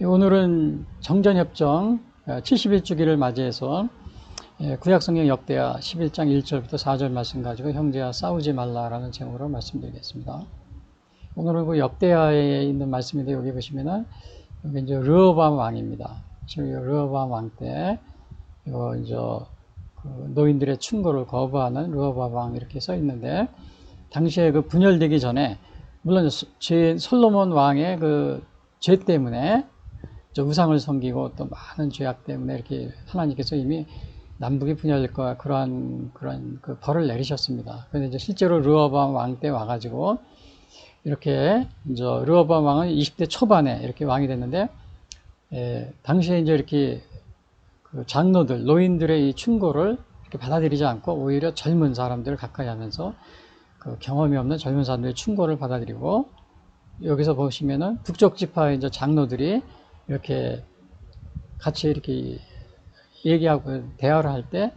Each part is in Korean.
오늘은 정전협정 71주기를 맞이해서 예, 구약성경 역대하 11장 1절부터 4절 말씀 가지고 형제야 싸우지 말라라는 제목으로 말씀드리겠습니다. 오늘은 그 역대하에 있는 말씀인데 여기 보시면은 여기 이제 르호밤 왕입니다. 지금 르호밤 왕 때 이제 그 노인들의 충고를 거부하는 르호밤 왕 이렇게 써 있는데 당시에 그 분열되기 전에 물론 제 솔로몬 왕의 그 죄 때문에 저 우상을 섬기고 또 많은 죄악 때문에 이렇게 하나님께서 이미 남북이 분열될 거야 그러한 그런 그 벌을 내리셨습니다. 그런데 이제 실제로 르호밤 왕 때 와가지고 이렇게 이제 르호밤 왕은 20대 초반에 이렇게 왕이 됐는데 에, 당시에 이제 이렇게 그 장로들 노인들의 이 충고를 이렇게 받아들이지 않고 오히려 젊은 사람들을 가까이 하면서 그 경험이 없는 젊은 사람들의 충고를 받아들이고 여기서 보시면은 북쪽 지파의 이제 장로들이 이렇게 같이 이렇게 얘기하고 대화를 할 때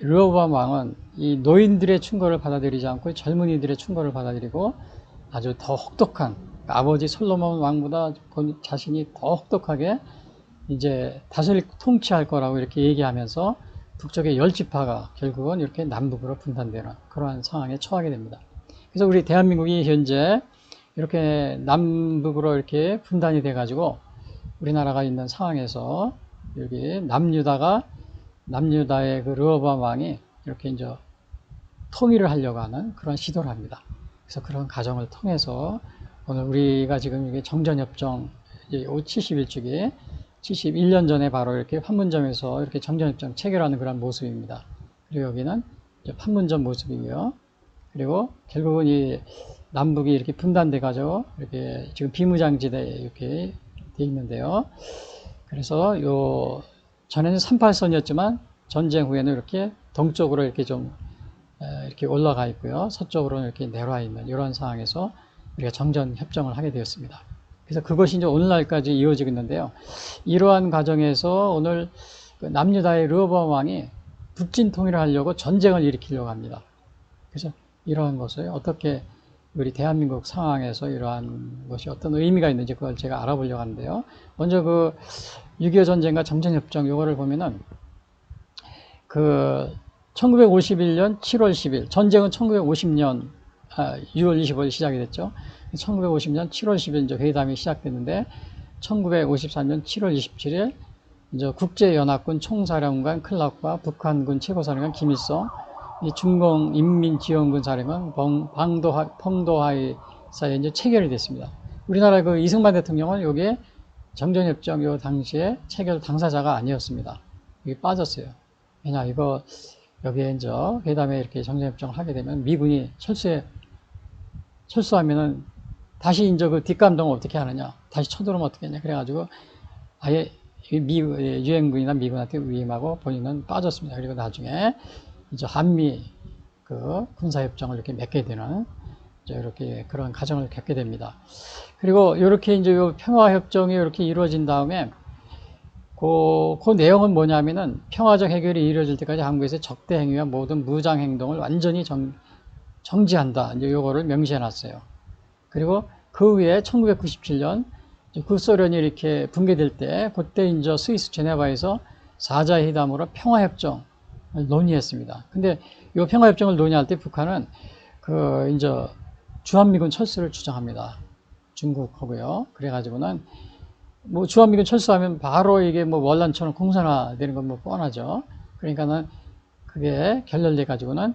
르호밤 왕은 이 노인들의 충고를 받아들이지 않고 젊은이들의 충고를 받아들이고 아주 더 혹독한 아버지 솔로몬 왕보다 본 자신이 더 혹독하게 이제 다스릴 통치할 거라고 이렇게 얘기하면서 북쪽의 열 지파가 결국은 이렇게 남북으로 분단되는 그러한 상황에 처하게 됩니다. 그래서 우리 대한민국이 현재 이렇게 남북으로 이렇게 분단이 돼가지고 우리나라가 있는 상황에서 여기 남유다가 남유다의 그 르호밤 왕이 이렇게 이제 통일을 하려고 하는 그런 시도를 합니다. 그래서 그런 과정을 통해서 오늘 우리가 지금 이게 정전협정 71주기 71년 전에 바로 이렇게 판문점에서 이렇게 정전협정 체결하는 그런 모습입니다. 그리고 여기는 판문점 모습이고요. 그리고 결국은 이 남북이 이렇게 분단돼 가지고 이렇게 지금 비무장지대에 이렇게 돼 있는데요. 그래서 요 전에는 38선이었지만 전쟁 후에는 이렇게 동쪽으로 이렇게 좀 이렇게 올라가 있고요. 서쪽으로는 이렇게 내려와 있는 이런 상황에서 우리가 정전 협정을 하게 되었습니다. 그래서 그것이 이제 오늘날까지 이어지고 있는데요. 이러한 과정에서 오늘 그 남유다의 르호밤 왕이 북진 통일을 하려고 전쟁을 일으키려고 합니다. 그래서 이러한 것을 어떻게 우리 대한민국 상황에서 이러한 것이 어떤 의미가 있는지 그걸 제가 알아보려고 하는데요. 먼저 그 6.25 전쟁과 정전협정 요거를 보면은 그 1951년 7월 10일 전쟁은 1950년 아, 6월 25일 시작이 됐죠. 1950년 7월 10일 이제 회담이 시작됐는데 1954년 7월 27일 이제 국제연합군 총사령관 클락과 북한군 최고사령관 김일성 이 중공 인민지원군 사령관 방도하, 펑도하이 사이에 이제 체결이 됐습니다. 우리나라 그 이승만 대통령은 여기에 정전협정 요 당시에 체결 당사자가 아니었습니다. 이게 빠졌어요. 왜냐 이거 여기에 이제 회담에 이렇게 정전협정을 하게 되면 미군이 철수에 철수하면은 다시 이제 그 뒷감동을 어떻게 하느냐, 다시 쳐들어오면 어떻게 하냐 그래가지고 아예 미 유엔군이나 미군한테 위임하고 본인은 빠졌습니다. 그리고 나중에 이제 한미 그 군사협정을 이렇게 맺게 되는 이렇게 그런 과정을 겪게 됩니다. 그리고 이렇게 이제 요 평화협정이 이렇게 이루어진 다음에 그, 그 내용은 뭐냐면은 평화적 해결이 이루어질 때까지 한국에서 적대 행위와 모든 무장 행동을 완전히 정, 정지한다. 이제 요거를 명시해 놨어요. 그리고 그 후에 1997년 구소련이 이렇게 붕괴될 때 그때 이제 스위스 제네바에서 사자 회담으로 평화협정 논의했습니다. 근데 이 평화협정을 논의할 때 북한은 그 이제 주한미군 철수를 주장합니다. 중국하고요. 그래가지고는 뭐 주한미군 철수하면 바로 이게 뭐 월란처럼 공산화되는 건 뭐 뻔하죠. 그러니까는 그게 결렬돼 가지고는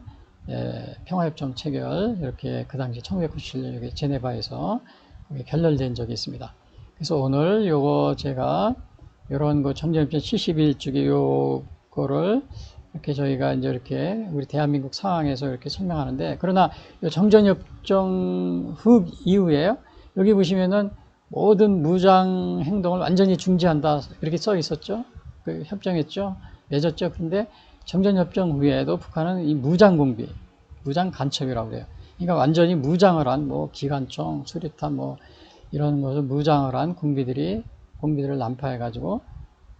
예, 평화협정 체결 이렇게 그 당시 1997년 제네바에서 결렬된 적이 있습니다. 그래서 오늘 요거 제가 이런 거 정전협정 71주기 요거를 이렇게 저희가 이제 이렇게 우리 대한민국 상황에서 이렇게 설명하는데 그러나 정전협정 후 이후에 여기 보시면은 모든 무장 행동을 완전히 중지한다 이렇게 써 있었죠. 그 협정했죠. 맺었죠. 근데 정전협정 후에도 북한은 이 무장 공비, 무장 간첩이라고 그래요. 그러니까 완전히 무장을 한 뭐 기관총, 수리탄 뭐 이런 것을 무장을 한 공비들이 공비들을 난파해 가지고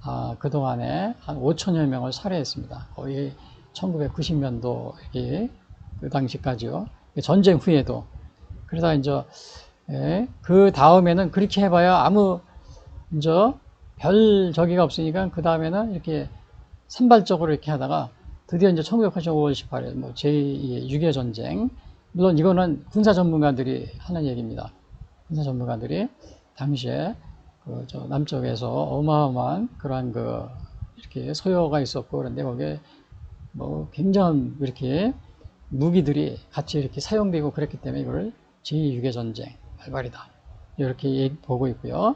아, 그동안에 한 5천여 명을 살해했습니다. 거의 1990년도 그 당시까지요. 전쟁 후에도. 그러다 이제 예, 그 다음에는 그렇게 해봐야 아무 이제 별 저기가 없으니까 그 다음에는 이렇게 산발적으로 이렇게 하다가 드디어 이제 1985년 5월 18일 뭐 제2의 6.25 전쟁 물론 이거는 군사 전문가들이 하는 얘기입니다. 군사 전문가들이 당시에 그 저 남쪽에서 어마어마한 그러한 그 이렇게 소요가 있었고 그런데 거기에 뭐 굉장한 이렇게 무기들이 같이 이렇게 사용되고 그랬기 때문에 이걸 제2 6.25 전쟁 발발이다. 이렇게 보고 있고요.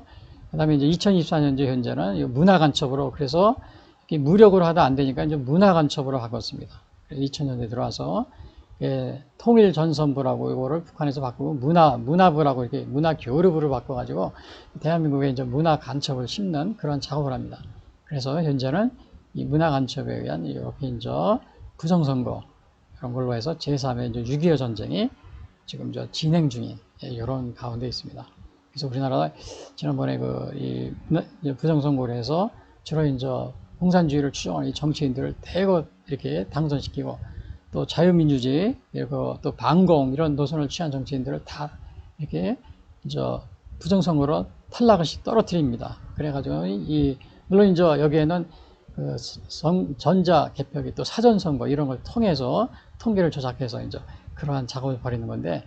그 다음에 이제 2024년도 현재는 이 문화 간첩으로 그래서 무력으로 하다 안 되니까 이제 문화 간첩으로 바꿨습니다. 2000년대 들어와서 예, 통일 전선부라고 이거를 북한에서 바꾸고 문화 문화부라고 이렇게 문화 교류부를 바꿔가지고 대한민국에 이제 문화 간첩을 심는 그런 작업을 합니다. 그래서 현재는 이 문화 간첩에 의한 이렇게 이제 부정선거 이런 걸로 해서 제3의 이제 6.25 전쟁이 지금 저 진행 중인 예, 이런 가운데 있습니다. 그래서 우리나라 지난번에 그이 부정선거를 해서 주로 이제 공산주의를 추종하는 이 정치인들을 대거 이렇게 당선시키고 또 자유민주주의 그리고 또 반공 이런 노선을 취한 정치인들을 다 이렇게 이제 부정선거로 탈락을 시 떨어뜨립니다. 그래가지고 이 물론 이제 여기에는 그 선- 전자 개표기 또 사전 선거 이런 걸 통해서 통계를 조작해서 이제 그러한 작업을 벌이는 건데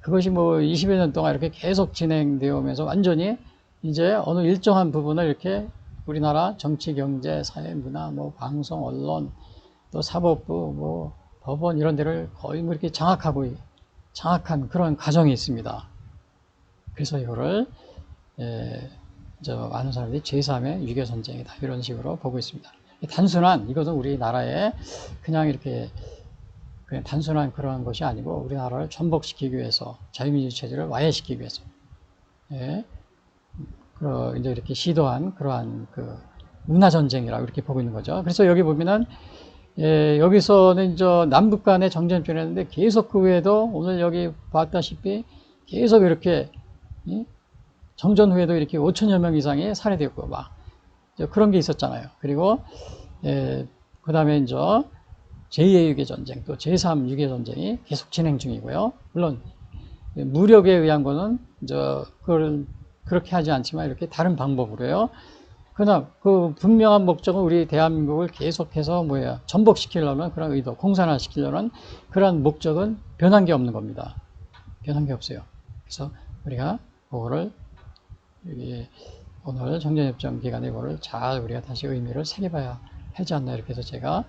그것이 뭐 20여 년 동안 이렇게 계속 진행되어 오면서 완전히 이제 어느 일정한 부분을 이렇게 우리나라 정치, 경제, 사회, 문화, 뭐 방송, 언론, 또 사법부, 뭐 법원 이런 데를 거의 뭐 이렇게 장악하고 장악한 그런 과정이 있습니다. 그래서 이거를 에, 저 많은 사람들이 제3의 유교 전쟁이다 이런 식으로 보고 있습니다. 단순한 이것은 우리나라에 그냥 이렇게 그냥 단순한 그러한 것이 아니고 우리나라를 전복시키기 위해서 자유민주 체제를 와해시키기 위해서 예, 그 이제 이렇게 시도한 그러한 그 문화 전쟁이라고 이렇게 보고 있는 거죠. 그래서 여기 보면은 예, 여기서는 이제 남북 간의 정전을 했는데 계속 그 외에도 오늘 여기 봤다시피 계속 이렇게 이 정전 후에도 이렇게 5천여 명 이상이 살해됐고 막 그런 게 있었잖아요. 그리고 예, 그 다음에 이제 제2의 6.25 전쟁 또 제3 6.25 전쟁이 계속 진행 중이고요. 물론 무력에 의한 거는 이제 그걸 그렇게 하지 않지만 이렇게 다른 방법으로요. 그러나 그 분명한 목적은 우리 대한민국을 계속해서 뭐야 전복시키려는 그런 의도, 공산화시키려는 그런 목적은 변한 게 없는 겁니다. 변한 게 없어요. 그래서 우리가 그거를 오늘 정전협정 기간에 이거를 잘 우리가 다시 의미를 새겨봐야 하지 않나 이렇게 해서 제가